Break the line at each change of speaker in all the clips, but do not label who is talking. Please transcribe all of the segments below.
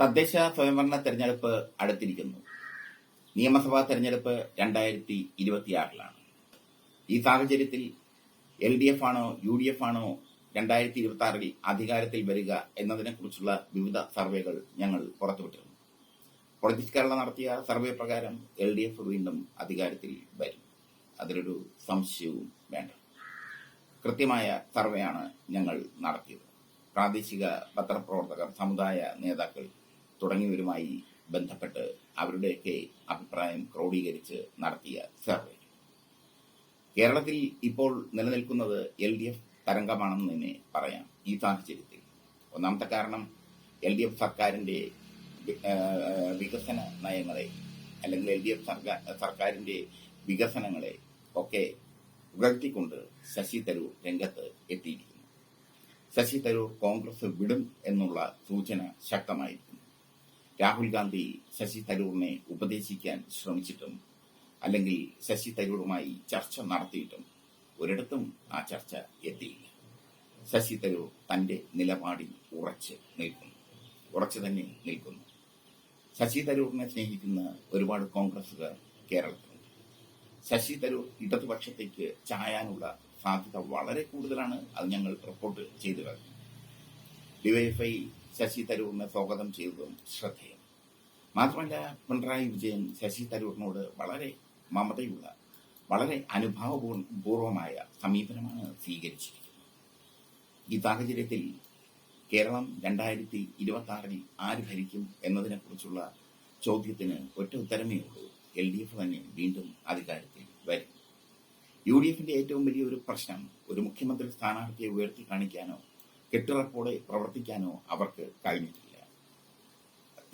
തദ്ദേശ സ്വയംഭരണ തെരഞ്ഞെടുപ്പ് അടുത്തിരിക്കുന്നു. നിയമസഭാ തെരഞ്ഞെടുപ്പ് രണ്ടായിരത്തി ഇരുപത്തിയാറിലാണ് ഈ സാഹചര്യത്തിൽ എൽ ഡി എഫ് ആണോ യു ഡി എഫ് ആണോ രണ്ടായിരത്തി ഇരുപത്തി ആറിൽ അധികാരത്തിൽ വരിക എന്നതിനെക്കുറിച്ചുള്ള വിവിധ സർവേകൾ ഞങ്ങൾ പുറത്തുവിട്ടിരുന്നു. പൊളിറ്റിക്സ് കേരള നടത്തിയ സർവേ പ്രകാരം എൽ ഡി എഫ് വീണ്ടും അധികാരത്തിൽ വരും. അതിലൊരു സംശയവും വേണ്ട. കൃത്യമായ സർവേയാണ് ഞങ്ങൾ നടത്തിയത്. പ്രാദേശിക പത്രപ്രവർത്തകർ സമുദായ നേതാക്കൾ തുടങ്ങിയവരുമായി ബന്ധപ്പെട്ട് അവരുടെയൊക്കെ അഭിപ്രായം ക്രോഡീകരിച്ച് നടത്തിയ സർവേ. കേരളത്തിൽ ഇപ്പോൾ നിലനിൽക്കുന്നത് എൽ ഡി എഫ് തരംഗമാണെന്ന് തന്നെ പറയാം ഈ സാഹചര്യത്തിൽ. ഒന്നാമത്തെ കാരണം എൽ ഡി എഫ് സർക്കാരിന്റെ വികസന നയങ്ങളെ അല്ലെങ്കിൽ എൽ ഡി എഫ് സർക്കാർ സർക്കാരിന്റെ വികസനങ്ങളെ ഒക്കെ ഉയർത്തിക്കൊണ്ട് ശശി തരൂർ രംഗത്ത് എത്തിയിരിക്കുന്നു. ശശി തരൂർ കോൺഗ്രസ് വിടും എന്നുള്ള സൂചന ശക്തമായിരിക്കുന്നു. രാഹുൽ ഗാന്ധി ശശി തരൂറിനെ ഉപദേശിക്കാൻ ശ്രമിച്ചിട്ടും അല്ലെങ്കിൽ ശശി തരൂറുമായി ചർച്ച നടത്തിയിട്ടും ഒരിടത്തും ആ ചർച്ച എത്തിയില്ല. ശശി തരൂർ തന്റെ നിലപാടിൽ ഉറച്ച് നിൽക്കുന്നു ഉറച്ചു തന്നെ നിൽക്കുന്നു. ശശി തരൂറിനെ സ്നേഹിക്കുന്ന ഒരുപാട് കോൺഗ്രസുകാർ കേരളത്തിലുണ്ട്. ശശി തരൂർ ഇടതുപക്ഷത്തേക്ക് ചായാനുള്ള സാധ്യത വളരെ കൂടുതലാണ് അത് ഞങ്ങൾ റിപ്പോർട്ട് ചെയ്തു കഴിഞ്ഞു. ഡിവൈഎഫ്ഐ ശശി തരൂറിനെ സ്വാഗതം ചെയ്തതും ശ്രദ്ധേയം. മാത്രമല്ല പിണറായി വിജയൻ ശശി തരൂറിനോട് വളരെ മമതയുള്ള വളരെ അനുഭാവപൂർവമായ സമീപനമാണ് സ്വീകരിച്ചിരിക്കുന്നത്. ഈ സാഹചര്യത്തിൽ കേരളം രണ്ടായിരത്തി ഇരുപത്തി ആറിൽ ആര് ഭരിക്കും എന്നതിനെക്കുറിച്ചുള്ള ചോദ്യത്തിന് ഒറ്റ ഉത്തരമേ ഉള്ളൂ. എൽ ഡി എഫ് തന്നെ വീണ്ടും അധികാരത്തിൽ വരും. യു ഡി എഫിന്റെ ഏറ്റവും വലിയൊരു പ്രശ്നം ഒരു മുഖ്യമന്ത്രി സ്ഥാനാർത്ഥിയെ ഉയർത്തി കാണിക്കാനോ കെട്ടുറപ്പോടെ പ്രവർത്തിക്കാനോ അവർക്ക് കഴിഞ്ഞിട്ടില്ല.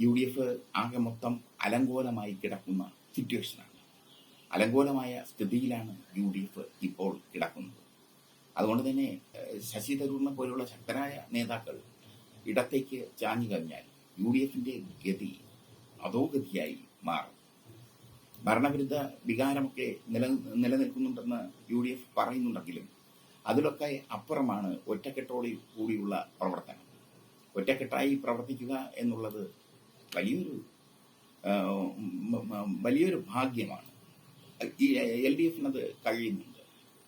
യു ഡി എഫ് ആകെ മൊത്തം അലങ്കോലമായി കിടക്കുന്ന സിറ്റുവേഷനാണ്. അലങ്കോലമായ സ്ഥിതിയിലാണ് യു ഡി എഫ് ഇപ്പോൾ കിടക്കുന്നത്. അതുകൊണ്ട് തന്നെ ശശി തരൂറിനെ പോലുള്ള ശക്തരായ നേതാക്കൾ ഇടത്തേക്ക് ചാഞ്ഞു കഴിഞ്ഞാൽ യു ഡി എഫിന്റെ ഗതി അധോഗതിയായി മാറും. ഭരണവിരുദ്ധ വികാരമൊക്കെ നില നിലനിൽക്കുന്നുണ്ടെന്ന് യു ഡി എഫ് പറയുന്നുണ്ടെങ്കിലും അതിലൊക്കെ അപ്പുറമാണ് ഒറ്റക്കെട്ടോടി കൂടിയുള്ള പ്രവർത്തനം. ഒറ്റക്കെട്ടായി പ്രവർത്തിക്കുക എന്നുള്ളത് വലിയൊരു വലിയൊരു ഭാഗ്യമാണ്. ഈ എൽ ഡി എഫിനത് കഴിയുന്നുണ്ട്.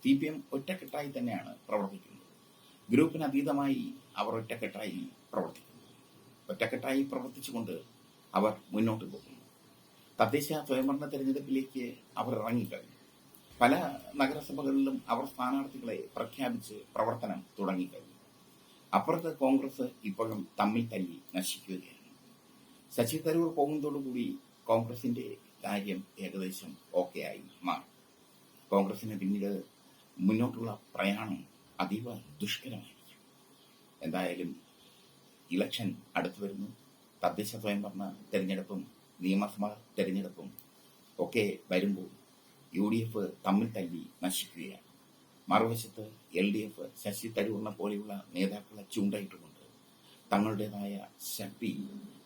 സി പി എം ഒറ്റക്കെട്ടായി തന്നെയാണ് പ്രവർത്തിക്കുന്നത്. ഗ്രൂപ്പിന് അതീതമായി അവർ ഒറ്റക്കെട്ടായി പ്രവർത്തിക്കുന്നു. ഒറ്റക്കെട്ടായി പ്രവർത്തിച്ചുകൊണ്ട് അവർ മുന്നോട്ട് പോകുന്നു. തദ്ദേശ സ്വയംഭരണ തെരഞ്ഞെടുപ്പിലേക്ക് അവർ ഇറങ്ങിക്കഴിഞ്ഞു. പല നഗരസഭകളിലും അവർ സ്ഥാനാർത്ഥികളെ പ്രഖ്യാപിച്ച് പ്രവർത്തനം തുടങ്ങിക്കഴിഞ്ഞു. അപ്പുറത്ത് കോൺഗ്രസ് ഇപ്പോഴും തമ്മിൽ തല്ലി നശിക്കുകയാണ്. ശശി തരൂർ പോകുന്നതോടുകൂടി കോൺഗ്രസിന്റെ കാര്യം ഏകദേശം ഓക്കെ ആയി മാറി. കോൺഗ്രസിന് പിന്നീട് മുന്നോട്ടുള്ള പ്രയാണം അതീവ ദുഷ്കരമായിരിക്കും. എന്തായാലും ഇലക്ഷൻ അടുത്തു വരുന്നു. തദ്ദേശ സ്വയംഭരണ തെരഞ്ഞെടുപ്പും നിയമസഭാ തെരഞ്ഞെടുപ്പും ഒക്കെ വരുമ്പോൾ യു ഡി എഫ് തമ്മിൽ തല്ലി നശിക്കുകയാണ്. മറുവശത്ത് എൽ ഡി എഫ് ശശി തരൂറിനെ പോലെയുള്ള നേതാക്കളെ ചൂണ്ടയിട്ടുകൊണ്ട് തങ്ങളുടേതായ ശക്തി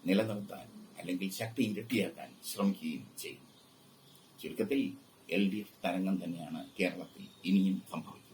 നിലനിർത്താൻ അല്ലെങ്കിൽ ശക്തി ഇരട്ടിയാക്കാൻ ശ്രമിക്കുകയും ചെയ്യും ചുരുക്കത്തിൽ എൽ ഡി എഫ് തരംഗം തന്നെയാണ് കേരളത്തിൽ ഇനിയും സംഭവിക്കുന്നത്.